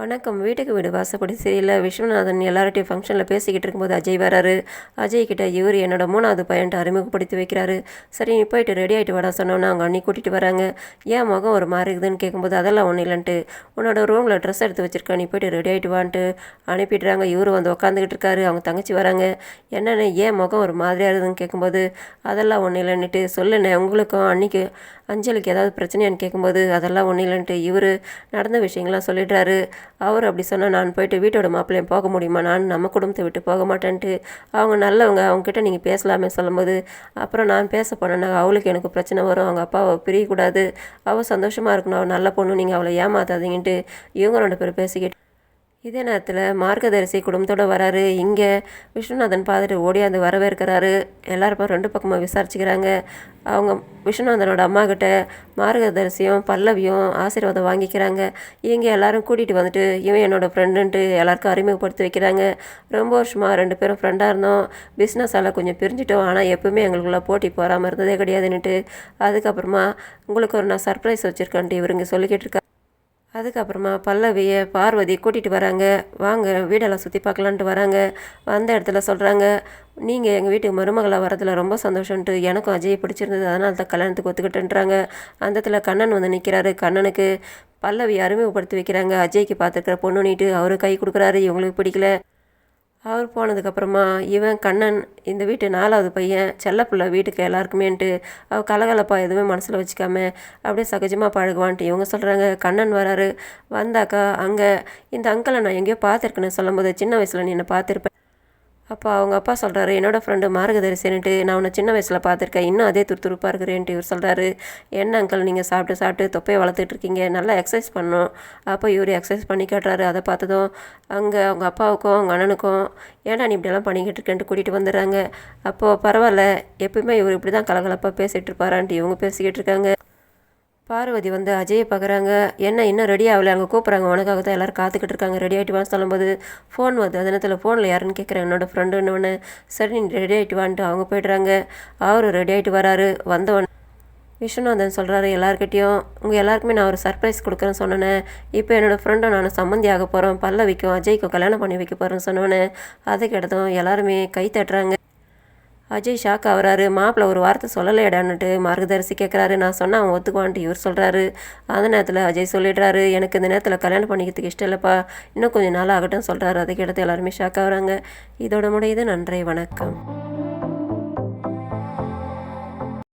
வணக்கம். வீட்டுக்கு வீடு வாசப்படி சரியில்லை விஸ்வநாதன் எல்லார்ட்டையும் ஃபங்க்ஷனில் பேசிக்கிட்டு இருக்கும்போது அஜய் வராரு. அஜய் கிட்ட இவர் என்னோட மூணாவது பையன்ட்டு அறிமுகப்படுத்தி வைக்கிறாரு. சரி நீ போயிட்டு ரெடி ஆகிட்டு வர சொன்னோன்னே அவங்க அண்ணி கூட்டிகிட்டு வராங்க. ஏன் முகம் ஒரு மாதிரி இருக்குதுன்னு கேட்கும்போது அதெல்லாம் ஒன்றும் இல்லைன்ட்டு உன்னோட ரூமில் ட்ரெஸ் எடுத்து வச்சிருக்க நீ போயிட்டு ரெடி ஆகிட்டு வான்ட்டு அனுப்பிடுறாங்க. இவர் வந்து உட்காந்துக்கிட்டு இருக்காரு. அவங்க தங்கச்சி வராங்க. என்னென்ன ஏன் முகம் ஒரு மாதிரியாக இருக்குதுன்னு கேட்கும்போது அதெல்லாம் ஒன்றும் இல்லைன்னுட்டு சொல்லுண்ணே உங்களுக்கும் அன்னைக்கு அஞ்சலிக்கு ஏதாவது பிரச்சனையான்னு கேட்கும்போது அதெல்லாம் ஒன்றும் இல்லைன்ட்டு இவர் நடந்த விஷயங்கள்லாம் சொல்லிடுறாரு. அவர் அப்படி சொன்னால் நான் போயிட்டு வீட்டோட மாப்பிள்ளையும் போக முடியுமா? நான் நம்ம குடும்பத்தை விட்டு போக மாட்டேன்ட்டு அவங்க நல்லவங்க அவங்கக்கிட்ட நீங்கள் பேசலாமே சொல்லும்போது அப்புறம் நான் பேச போனேன்னா அவளுக்கு எனக்கு பிரச்சனை வரும். அவங்க அப்பாவை பிரியக்கூடாது. அவள் சந்தோஷமாக இருக்கணும். அவள் நல்ல பொண்ணு. நீங்கள் அவளை ஏமாத்தாதீங்கன்ட்டு இவங்க ரெண்டு பேரும் பேசிக்கிட்டு இதே நேரத்தில் மார்க்கதரிசி குடும்பத்தோடு வராரு. இங்கே விஸ்வநாதன் பார்த்துட்டு ஓடியாந்து வரவேற்கிறாரு. எல்லாரும் ரெண்டு பக்கமாக விசாரிச்சுக்கிறாங்க. அவங்க விஸ்வநாதனோட அம்மா கிட்ட மார்கதரிசியும் பல்லவியும் ஆசீர்வாதம் வாங்கிக்கிறாங்க. இங்கே எல்லாரும் கூட்டிகிட்டு வந்துட்டு இவன் என்னோடய ஃப்ரெண்டுன்ட்டு எல்லாருக்கும் அறிமுகப்படுத்தி வைக்கிறாங்க. ரொம்ப வருஷமாக ரெண்டு பேரும் ஃப்ரெண்டாக இருந்தோம். பிஸ்னஸால் கொஞ்சம் பிரிஞ்சிட்டோம். ஆனால் எப்பவுமே எங்களுக்குள்ள போட்டி போகாமல் இருந்ததே கிடையாதுன்னுட்டு. அதுக்கப்புறமா உங்களுக்கு ஒரு நான் சர்ப்ரைஸ் வச்சுருக்கேன்ட்டு இவருங்க சொல்லிக்கிட்டு இருக்கா அதுக்கப்புறமா பல்லவியை பார்வதி கூட்டிகிட்டு வராங்க. வாங்க வீடெல்லாம் சுற்றி பார்க்கலான்ட்டு வராங்க. வந்த இடத்துல சொல்கிறாங்க நீங்கள் எங்கள் வீட்டுக்கு மருமகளாக வரதில் ரொம்ப சந்தோஷம்ன்ட்டு எனக்கும் அஜய் பிடிச்சிருந்தது. அதனால தான் கல்யாணத்துக்கு ஒத்துக்கிட்டுன்றாங்க. அந்த இடத்துல கண்ணன் வந்து நிற்கிறாரு கண்ணனுக்கு பல்லவி அறிமுகப்படுத்தி வைக்கிறாங்க. அஜய்க்கு பார்த்துருக்குற பொண்ணு நீட்டு அவரு கை கொடுக்குறாரு. இவங்களுக்கு பிடிக்கல. அவர் போனதுக்கப்புறமா இவன் கண்ணன் இந்த வீட்டு நாலாவது பையன் செல்லப்பிள்ளை வீட்டுக்கு எல்லாருக்குமேன்ட்டு அவள் கலகலப்பாக எதுவுமே மனசில் வச்சுக்காம அப்படியே சகஜமாக பழகுவான்ட்டு இவங்க சொல்கிறாங்க கண்ணன் வராரு. வந்தாக்கா அங்கே இந்த அங்கிளை நான் எங்கேயோ பார்த்துருக்கேன்னு சொல்லும்போது சின்ன வயசில் நீ என்னை பார்த்துருப்பேன் அப்போ அவங்க அப்பா சொல்கிறாரு என்னோடய ஃப்ரெண்டு மார்கதரிசன்ட்டு நான் உன்னை சின்ன வயசில் பார்த்துருக்கேன். இன்னும் அதே துருத்துருப்பாக இருக்கிறேன்ட்டு இவர் சொல்கிறாரு என்ன அங்கிள் நீங்கள் சாப்பிட்டு சாப்பிட்டு தொப்பையை வளர்த்துட்டு இருக்கீங்க. நல்லா எக்ஸசைஸ் பண்ணோம் அப்போ இவர் எக்ஸசைஸ் பண்ணி கேட்டுறாரு. அதை பார்த்ததும் அங்கே அவங்க அப்பாவுக்கும் அவங்க அண்ணனுக்கும் ஏன்னா நீ இப்படியெல்லாம் பண்ணிக்கிட்டு இருக்கேன்ட்டு கூட்டிகிட்டு வந்துடுறாங்க? அப்போது பரவாயில்ல. எப்பயுமே இவர் இப்படி தான் கலகலப்பாக பேசிகிட்டு இருப்பாரான்ட்டு இவங்க பேசிக்கிட்டு இருக்காங்க. பார்வதி வந்து அஜயை பார்க்குறாங்க. என்ன இன்னும் ரெடி ஆகலை? அங்கே கூப்பிட்றாங்க. உனக்காக தான் எல்லோரும் காத்துக்கிட்டு இருக்காங்க. ரெடி ஆகிட்டு வான்னு சொல்லும்போது ஃபோன் வருது. அது நேரத்தில் ஃபோனில் யாருன்னு கேட்குறேன். என்னோடய ஃப்ரெண்டுன்னு சரி நீ ரெடி ஆகிட்டு வான்ட்டு அவங்க போய்ட்றாங்க. அவரும் ரெடி ஆகிட்டு வராரு. வந்தவன் விஸ்வநாதன் சொல்கிறாரு எல்லாருக்கிட்டேயும் உங்கள் எல்லாருக்குமே நான் ஒரு சர்ப்ரைஸ் கொடுக்குறேன்னு சொன்னேன். இப்போ என்னோடய ஃப்ரெண்டும் நான் சம்மந்தி ஆக போகிறோம் பல்லவிக்கும் அஜய்க்கும் கல்யாணம் பண்ணி வைக்க போகிறேன்னு சொன்னோன்னே அதை எடுத்தோம் எல்லாருமே கை தட்டுறாங்க. அஜய் ஷாக் ஆகிறாரு. மாப்பிள்ள ஒரு வார்த்தை சொல்லலையடான்னுட்டு மார்கதரிசி கேட்குறாரு நான் சொன்னால் அவன் ஒத்துக்குவான்ட்டு இவர் சொல்கிறாரு அந்த நேரத்தில் அஜய் சொல்லிடுறாரு. எனக்கு இந்த நேரத்தில் கல்யாணம் பண்ணிக்கிறதுக்கு இஷ்டம் இல்லைப்பா. இன்னும் கொஞ்சம் நாள் ஆகட்டும் சொல்கிறாரு அதை எடுத்து எல்லாருமே ஷாக் ஆகுறாங்க. இதோட முடியுது. நன்றி. வணக்கம்.